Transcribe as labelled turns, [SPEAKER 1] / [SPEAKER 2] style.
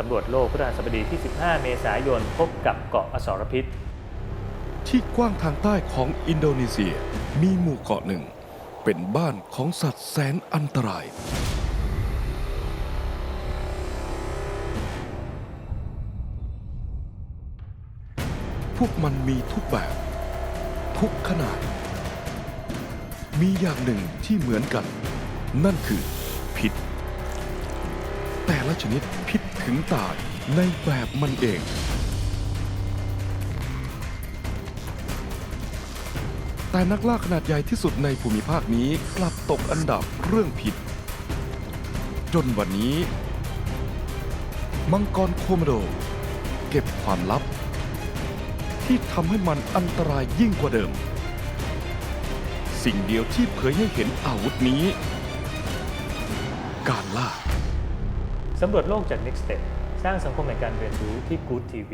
[SPEAKER 1] สำรวจโลกพฤหัสบดีที่ 15 เมษายนพบกับเกาะอสรพิษ
[SPEAKER 2] ที่กว้างทางใต้ของอินโดนีเซียมีหมู่เกาะหนึ่ง เป็นบ้านของสัตว์แสนอันตราย พวกมันมีทุกแบบ ทุกขนาด มีอย่างหนึ่งที่เหมือนกัน นั่นคือพิษ ละชนิดพิษถึงตายในแบบมันเอง แต่นักล่าขนาดใหญ่ที่สุดในภูมิภาคนี้กลับตกอันดับเรื่องผิด จนวันนี้ มังกรโคโมโด เก็บความลับ ที่ทำให้มันอันตรายยิ่งกว่าเดิม สิ่งเดียวที่เผยให้เห็นอาวุธนี้ การล่า
[SPEAKER 1] สำรวจโลกจาก Next Step สร้างสังคมแห่งการเรียนรู้ที่ Good TV